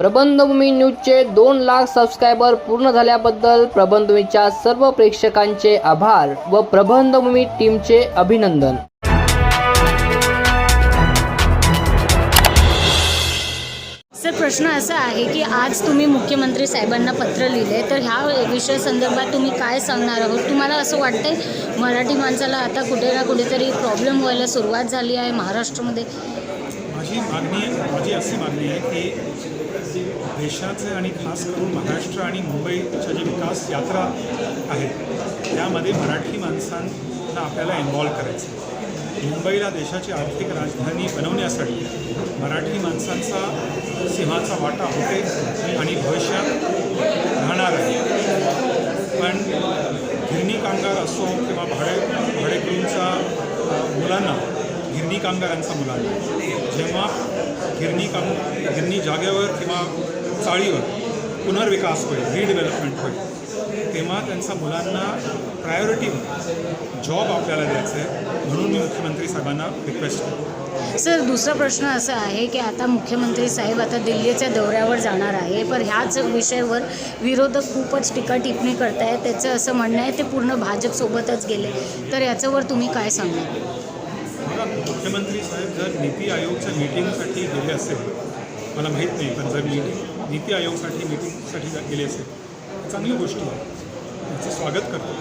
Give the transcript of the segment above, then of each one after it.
प्रबंधभूमी न्यूजचे दोन लाख सबस्क्रायबर पूर्ण झाल्याबद्दल प्रबंधभूमीच्या सर्व प्रेक्षकांचे आभार व प्रबंधभूमी टीमचे अभिनंदन. सर प्रश्न असा आहे की आज तुम्ही मुख्यमंत्री साहेबांना पत्र लिहिले तर ह्या विषय संदर्भात तुम्ही काय सांगणार आहोत? तुम्हाला असं वाटतंय मराठी माणसाला आता कुठे ना कुठेतरी प्रॉब्लेम व्हायला सुरुवात झाली आहे महाराष्ट्रामध्ये? माझी मागणी माझी अशी मागणी आहे की देशाचे आणि खास करून महाराष्ट्र आणि मुंबईच्या जी विकास यात्रा आहे त्यामध्ये मराठी माणसांना आपल्याला इन्व्हॉल्व करायचं मुंबईला देशाची आर्थिक राजधानी बनवण्यासाठी मराठी माणसांचा सिंहाचा वाटा होते आणि भविष्यात राहणार आहे. पण गिरणी कामगार असो किंवा भाडे भाडेकरूंचा मुलांना गिरणी कामगारांचा मुलांना जेव्हा गिरणी काम गिरणी जागेवर किंवा चाळीवर पुनर्विकास होईल रिडेव्हलपमेंट होईल तेव्हा त्यांचा मुलांना प्रायोरिटी जॉब आपल्याला द्यायचं आहे म्हणून मी मुख्यमंत्री साहेबांना रिक्वेस्ट करतो सर दुसरा प्रश्न असा आहे की आता मुख्यमंत्री साहेब आता दिल्लीच्या दौऱ्यावर जाणार आहे पण ह्याच विषयावर विरोधक खूपच टीका टिप्पणी करतायत. त्याचं असं म्हणणं आहे ते पूर्ण भाजपसोबतच गेले. तर याच्यावर तुम्ही काय सांगणार? बघा मुख्यमंत्री साहेब जर नीती आयोगच्या मीटिंगसाठी गेले असेल मला माहीत नाही पण जर मीटिंग नीती आयोगसाठी मीटिंगसाठी जर गेले असेल चांगली गोष्ट आहे. त्याचं स्वागत करतो.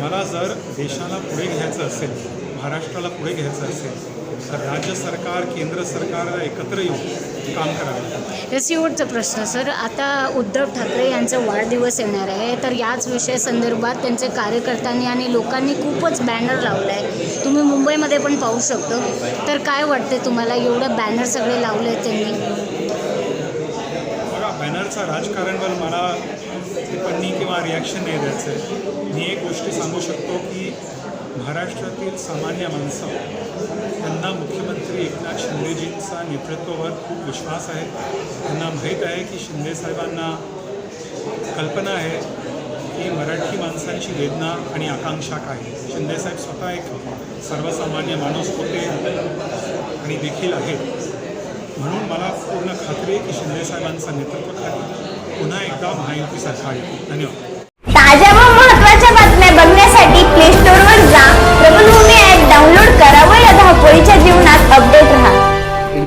मला जर देशाला पुढे घ्यायचं असेल महाराष्ट्राला पुढे घ्यायचं असेल राज्य सरकार केंद्र सरकारला एकत्र येऊन काम करावं हे शेवटचा प्रश्न सर. आता उद्धव ठाकरे यांचा वाढदिवस येणार आहे. तर याच विषय संदर्भात त्यांचे कार्यकर्त्यांनी आणि लोकांनी खूपच बॅनर लावला आहे तुम्ही मुंबईमध्ये पण पाहू शकतो. तर काय वाटते तुम्हाला? एवढं बॅनर सगळे लावले आहेत त्यांनी. बघा बॅनरचा राजकारणवर मला टिप्पणी किंवा रिॲक्शन नाही द्यायचं आहे मी एक गोष्टी सांगू शकतो की महाराष्ट्रातील सामान्य माणसं त्यांना मुख्यमंत्री एकनाथ शिंदेजींचा नेतृत्वावर खूप विश्वास आहे. त्यांना माहीत आहे की शिंदेसाहेबांना कल्पना आहे की मराठी माणसांची वेदना आणि आकांक्षा काय शिंदेसाहेब स्वतः एक सर्वसामान्य माणूस होते आणि देखील आहेत. म्हणून मला पूर्ण खात्री आहे की शिंदेसाहेबांचं नेतृत्वाखाली पुन्हा एकदा महायुती सरकार येते धन्यवाद.